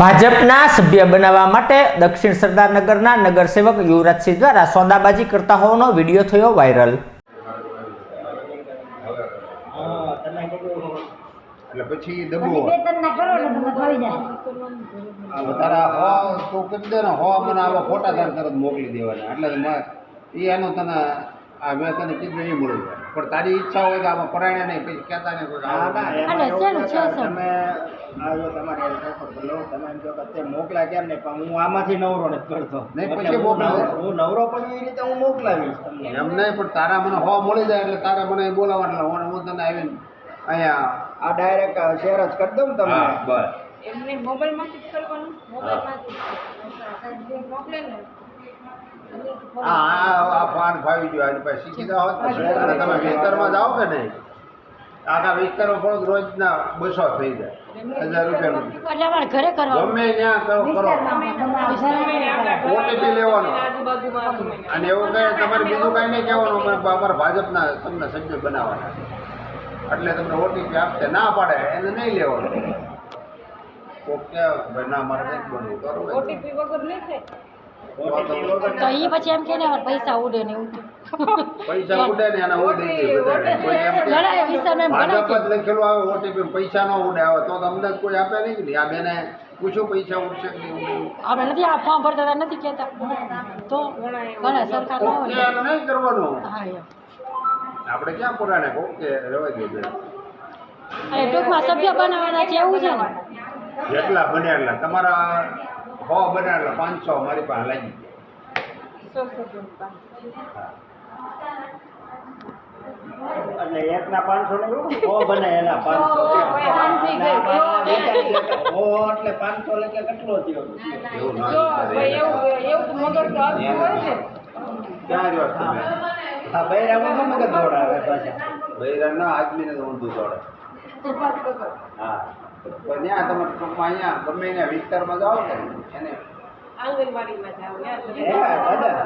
ભાજપના સભ્ય બનાવવા માટે દક્ષિણ સરદારનગરના નગરસેવક યુવરાજસિંહ દ્વારા સોદાબાજી કરતા હોવાનો વીડિયો થયો વાયરલ. એટલે પછી દબો. તારા હો તું કરી દે ને હો મને આવા ફોટા તાર તરત મોકલી દેવાના. એટલે એ એનું તને આ મેં તને કીધું નહીં મળી જાય પણ તારી ઈચ્છા હોય કે આમાં પરાયણે નહીં પછી કહેતા નહીં કોઈ ના ના ને. તમે આવ્યો તમારે બોલો તમે એમ કહો કે મોકલા કેમ નહીં? પણ હું આમાંથી નવરો નથી કરતો. નહીં, પછી હું નવરો- હું નવરો પણ એ રીતે હું મોકલાવીશ તમને. એમ નહીં પણ તારા મને હો મળી જાય એટલે તારા મને બોલાવવા એટલે હું હું તને આવીને અહીંયા આ ડાયરેક્ટ શેર જ કરી દઉં ને તમને. બસ. એમને મોબાઈલમાંથી જ કરવાનું? મોબાઈલમાંથી મોકલે ને હા આ આ પાન ફાવી ગયો. આજે પછી શીખી જાઓ અને તમે વિસ્તારમાં જાઓ કે નહીં? આખા વિસ્તારમાં પણ રોજના બસો થઈ જાય. હજાર રૂપિયાનું. ઘરે કરવાનું. ગમે ત્યાં કરો કરો. ઓટીપી લેવાનો. અને એવું કહે તમારે બીજું કાંઈ નહીં કહેવાનું અમારે અમારા ભાજપના તમને સભ્ય બનાવવાના એટલે તમને ઓટીપી આપશે. ના પાડે એને નહીં લેવાનું. ઓકે ના મારે નથી બનવું. કરો. ઓટીપી વગર નહીં થાય. તો એ પછી એમ કે ને પૈસા ઉડે ને એવું. પૈસા ઉડે ને એના ઉડે કે ઘણા વિસ્તારમાં ભાજપ જ લખેલું આવે ઓટીપી પૈસા ન ઉડે. આવે તો તમને કોઈ આપે નહીં ને આ બેને પૂછો પૈસા ઉડશે કે નહીં આપણે નથી આ ફોર્મ ભરતા નથી કહેતા. તો ઘણા સરકાર ના હોય. નહીં કરવાનું. હા આપણે ક્યાં પુરાણે ઓકે રહેવા દેજો ટૂંકમાં સભ્ય બનાવવાના છે એવું છે ને? જેટલા બને એટલા. તમારા હો બને પાંચસો મારી પાસે લાગી. એટલે એકના પાંચસો ને એવું બને એના પાંચસો. સો, પાંચથી ગઈ. સો એટલે પાંચસો એટલે કેટલો થયો? એવું ના. ને બૈરામાં શું મગજ દોડાવે પાછા. બૈરાના આદમીને તો ઊંધું દોડે. હા. પણ ત્યાં તમે ટૂંકમાં અહીંયા ગમે ત્યાં વિસ્તારમાં જાઓ ને એને.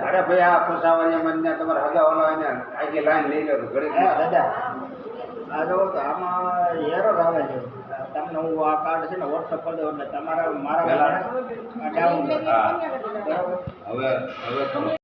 અરે ભાઈ આ તમારે હગા એને આગી લાઈન લઈ લો ઘડી દાદા આ જો આમાં એરર આવે છે. તમને હું આ કાર્ડ છે ને વોટ્સઅપ કરી દઉં એટલે તમારા મારા ડાઉન બરાબર હવે હવે